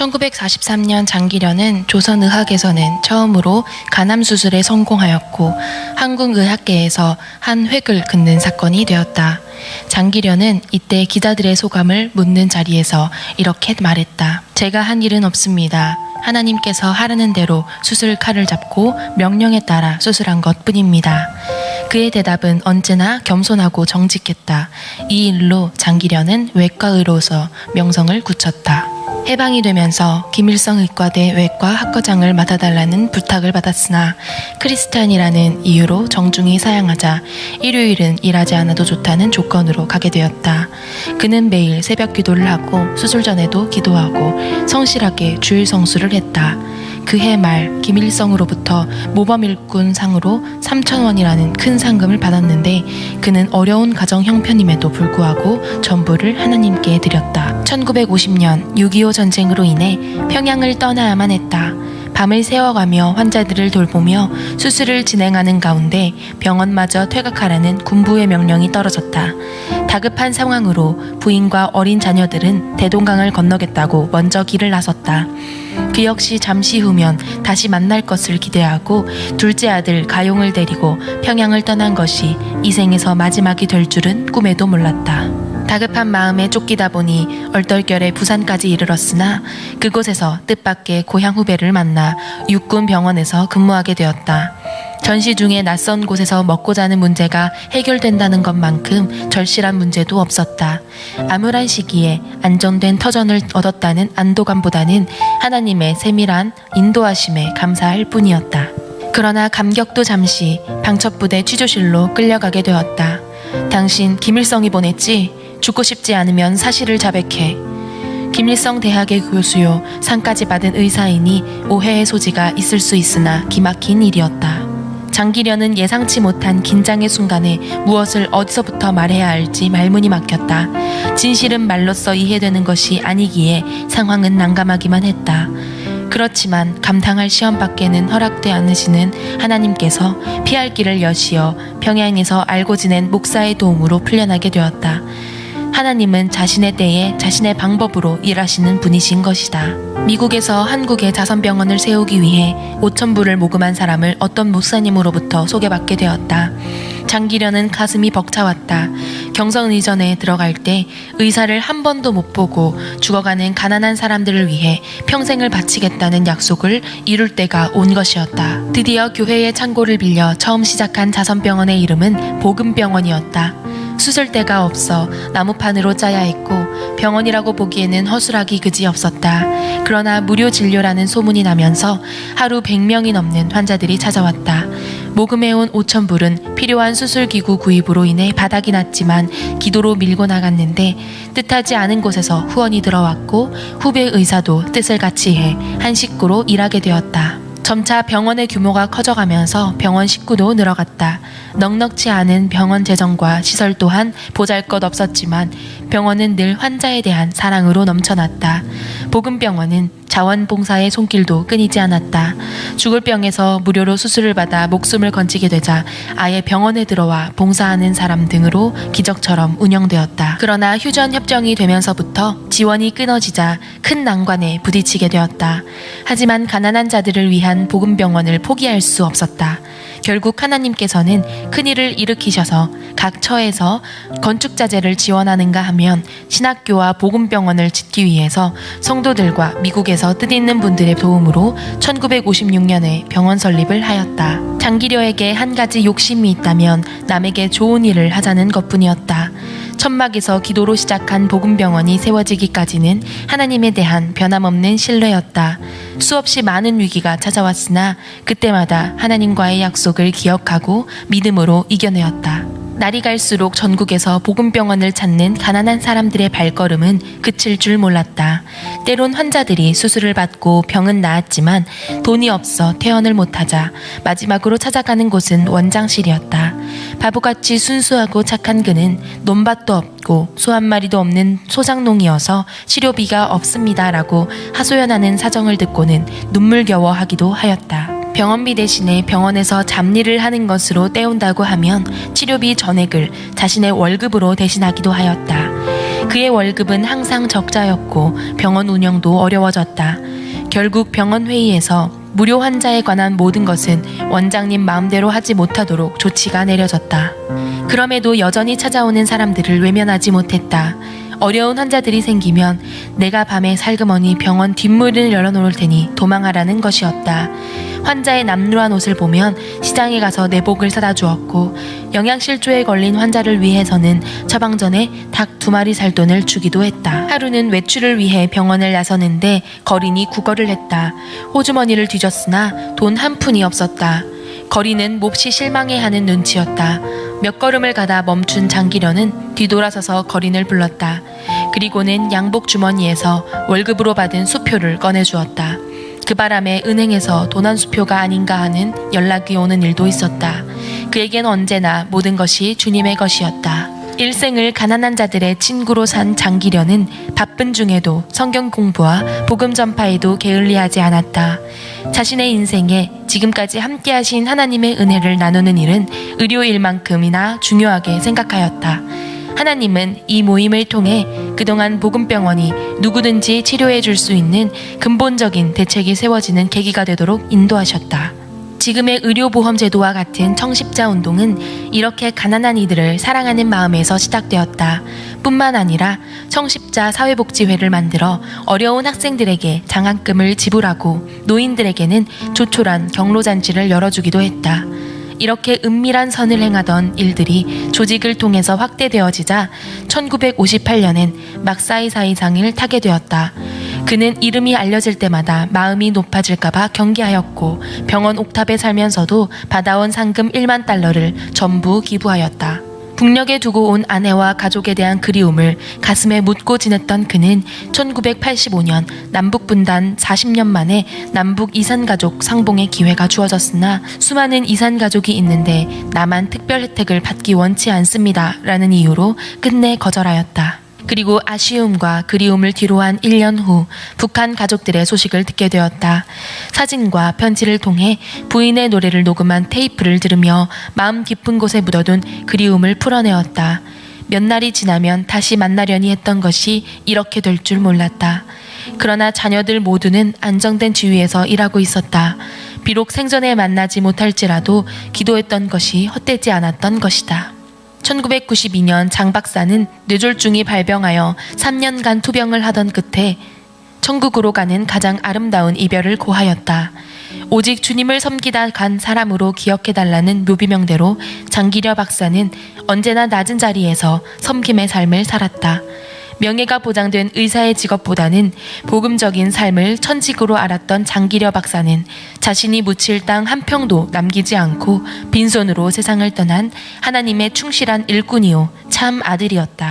1943년 장기련은 조선의학에서는 처음으로 간암 수술에 성공하였고 한국의학계에서 한 획을 긋는 사건이 되었다. 장기련은 이때 기자들의 소감을 묻는 자리에서 이렇게 말했다. 제가 한 일은 없습니다. 하나님께서 하라는 대로 수술 칼을 잡고 명령에 따라 수술한 것 뿐입니다. 그의 대답은 언제나 겸손하고 정직했다. 이 일로 장기련은 외과의로서 명성을 굳혔다. 해방이 되면서 김일성 의과대 외과 학과장을 맡아달라는 부탁을 받았으나 크리스찬이라는 이유로 정중히 사양하자 일요일은 일하지 않아도 좋다는 조건으로 가게 되었다. 그는 매일 새벽 기도를 하고 수술 전에도 기도하고 성실하게 주일 성수를 했다. 그해 말 김일성으로부터 모범 일꾼 상으로 3천 원이라는 큰 상금을 받았는데 그는 어려운 가정 형편임에도 불구하고 전부를 하나님께 드렸다. 1950년 6.25 전쟁으로 인해 평양을 떠나야만 했다. 밤을 새워가며 환자들을 돌보며 수술을 진행하는 가운데 병원마저 퇴각하라는 군부의 명령이 떨어졌다. 다급한 상황으로 부인과 어린 자녀들은 대동강을 건너겠다고 먼저 길을 나섰다. 그 역시 잠시 후면 다시 만날 것을 기대하고 둘째 아들 가용을 데리고 평양을 떠난 것이 이 생에서 마지막이 될 줄은 꿈에도 몰랐다. 다급한 마음에 쫓기다 보니 얼떨결에 부산까지 이르렀으나 그곳에서 뜻밖의 고향 후배를 만나 육군 병원에서 근무하게 되었다. 전시 중에 낯선 곳에서 먹고 자는 문제가 해결된다는 것만큼 절실한 문제도 없었다. 암울한 시기에 안정된 터전을 얻었다는 안도감보다는 하나님의 세밀한 인도하심에 감사할 뿐이었다. 그러나 감격도 잠시 방첩부대 취조실로 끌려가게 되었다. 당신 김일성이 보냈지? 죽고 싶지 않으면 사실을 자백해. 김일성 대학의 교수요 상까지 받은 의사이니 오해의 소지가 있을 수 있으나 기막힌 일이었다. 장기련은 예상치 못한 긴장의 순간에 무엇을 어디서부터 말해야 할지 말문이 막혔다. 진실은 말로써 이해되는 것이 아니기에 상황은 난감하기만 했다. 그렇지만 감당할 시험밖에는 허락돼 않으시는 하나님께서 피할 길을 여시어 평양에서 알고 지낸 목사의 도움으로 풀려나게 되었다. 하나님은 자신의 때에 자신의 방법으로 일하시는 분이신 것이다. 미국에서 한국에 자선병원을 세우기 위해 5천 불을 모금한 사람을 어떤 목사님으로부터 소개받게 되었다. 장기련은 가슴이 벅차왔다. 경성의전에 들어갈 때 의사를 한 번도 못 보고 죽어가는 가난한 사람들을 위해 평생을 바치겠다는 약속을 이룰 때가 온 것이었다. 드디어 교회의 창고를 빌려 처음 시작한 자선병원의 이름은 복음병원이었다. 수술대가 없어 나무판으로 짜야 했고 병원이라고 보기에는 허술하기 그지 없었다. 그러나 무료 진료라는 소문이 나면서 하루 100명이 넘는 환자들이 찾아왔다. 모금해온 5천 불은 필요한 수술기구 구입으로 인해 바닥이 났지만 기도로 밀고 나갔는데 뜻하지 않은 곳에서 후원이 들어왔고 후배 의사도 뜻을 같이 해 한 식구로 일하게 되었다. 점차 병원의 규모가 커져가면서 병원 식구도 늘어갔다. 넉넉지 않은 병원 재정과 시설 또한 보잘 것 없었지만 병원은 늘 환자에 대한 사랑으로 넘쳐났다. 복음병원은 자원봉사의 손길도 끊이지 않았다. 죽을 병에서 무료로 수술을 받아 목숨을 건지게 되자 아예 병원에 들어와 봉사하는 사람 등으로 기적처럼 운영되었다. 그러나 휴전 협정이 되면서부터 지원이 끊어지자 큰 난관에 부딪히게 되었다. 하지만 가난한 자들을 위한 복음병원을 포기할 수 없었다. 결국 하나님께서는 큰일을 일으키셔서 각 처에서 건축자재를 지원하는가 하면 신학교와 복음병원을 짓기 위해서 성도들과 미국에서 뜻있는 분들의 도움으로 1956년에 병원 설립을 하였다. 장기려에게 한 가지 욕심이 있다면 남에게 좋은 일을 하자는 것뿐이었다. 천막에서 기도로 시작한 복음병원이 세워지기까지는 하나님에 대한 변함없는 신뢰였다. 수없이 많은 위기가 찾아왔으나 그때마다 하나님과의 약속을 기억하고 믿음으로 이겨내었다. 날이 갈수록 전국에서 복음병원을 찾는 가난한 사람들의 발걸음은 그칠 줄 몰랐다. 때론 환자들이 수술을 받고 병은 나았지만 돈이 없어 퇴원을 못하자 마지막으로 찾아가는 곳은 원장실이었다. 바보같이 순수하고 착한 그는 논밭도 없고 소 한 마리도 없는 소장농이어서 치료비가 없습니다라고 하소연하는 사정을 듣고는 눈물겨워하기도 하였다. 병원비 대신에 병원에서 잡일을 하는 것으로 때운다고 하면 치료비 전액을 자신의 월급으로 대신하기도 하였다. 그의 월급은 항상 적자였고 병원 운영도 어려워졌다. 결국 병원 회의에서 무료 환자에 관한 모든 것은 원장님 마음대로 하지 못하도록 조치가 내려졌다. 그럼에도 여전히 찾아오는 사람들을 외면하지 못했다. 어려운 환자들이 생기면 내가 밤에 살그머니 병원 뒷문을 열어놓을 테니 도망하라는 것이었다. 환자의 남루한 옷을 보면 시장에 가서 내복을 사다 주었고 영양실조에 걸린 환자를 위해서는 처방전에 닭 두 마리 살 돈을 주기도 했다. 하루는 외출을 위해 병원을 나서는데 거린이 구걸을 했다. 호주머니를 뒤졌으나 돈 한 푼이 없었다. 거리는 몹시 실망해하는 눈치였다. 몇 걸음을 가다 멈춘 장기련은 뒤돌아서서 거린을 불렀다. 그리고는 양복 주머니에서 월급으로 받은 수표를 꺼내주었다. 그 바람에 은행에서 돈 한 수표가 아닌가 하는 연락이 오는 일도 있었다. 그에겐 언제나 모든 것이 주님의 것이었다. 일생을 가난한 자들의 친구로 산 장기련은 바쁜 중에도 성경 공부와 복음 전파에도 게을리하지 않았다. 자신의 인생에 지금까지 함께 하신 하나님의 은혜를 나누는 일은 의료일만큼이나 중요하게 생각하였다. 하나님은 이 모임을 통해 그동안 복음병원이 누구든지 치료해 줄 수 있는 근본적인 대책이 세워지는 계기가 되도록 인도하셨다. 지금의 의료보험 제도와 같은 청십자 운동은 이렇게 가난한 이들을 사랑하는 마음에서 시작되었다. 뿐만 아니라 청십자 사회복지회를 만들어 어려운 학생들에게 장학금을 지불하고 노인들에게는 조촐한 경로잔치를 열어주기도 했다. 이렇게 은밀한 선을 행하던 일들이 조직을 통해서 확대되어지자 1958년엔 막사이 사이상을 타게 되었다. 그는 이름이 알려질 때마다 마음이 높아질까봐 경계하였고 병원 옥탑에 살면서도 받아온 상금 1만 달러를 전부 기부하였다. 북녘에 두고 온 아내와 가족에 대한 그리움을 가슴에 묻고 지냈던 그는 1985년 남북 분단 40년 만에 남북 이산 가족 상봉의 기회가 주어졌으나 수많은 이산 가족이 있는데 나만 특별 혜택을 받기 원치 않습니다라는 이유로 끝내 거절하였다. 그리고 아쉬움과 그리움을 뒤로한 1년 후 북한 가족들의 소식을 듣게 되었다. 사진과 편지를 통해 부인의 노래를 녹음한 테이프를 들으며 마음 깊은 곳에 묻어둔 그리움을 풀어내었다. 몇 날이 지나면 다시 만나려니 했던 것이 이렇게 될 줄 몰랐다. 그러나 자녀들 모두는 안정된 지위에서 일하고 있었다. 비록 생전에 만나지 못할지라도 기도했던 것이 헛되지 않았던 것이다. 1992년 장 박사는 뇌졸중이 발병하여 3년간 투병을 하던 끝에 천국으로 가는 가장 아름다운 이별을 고하였다. 오직 주님을 섬기다 간 사람으로 기억해달라는 묘비명대로 장기려 박사는 언제나 낮은 자리에서 섬김의 삶을 살았다. 명예가 보장된 의사의 직업보다는 복음적인 삶을 천직으로 알았던 장기려 박사는 자신이 묻힐 땅 한 평도 남기지 않고 빈손으로 세상을 떠난 하나님의 충실한 일꾼이요 참 아들이었다.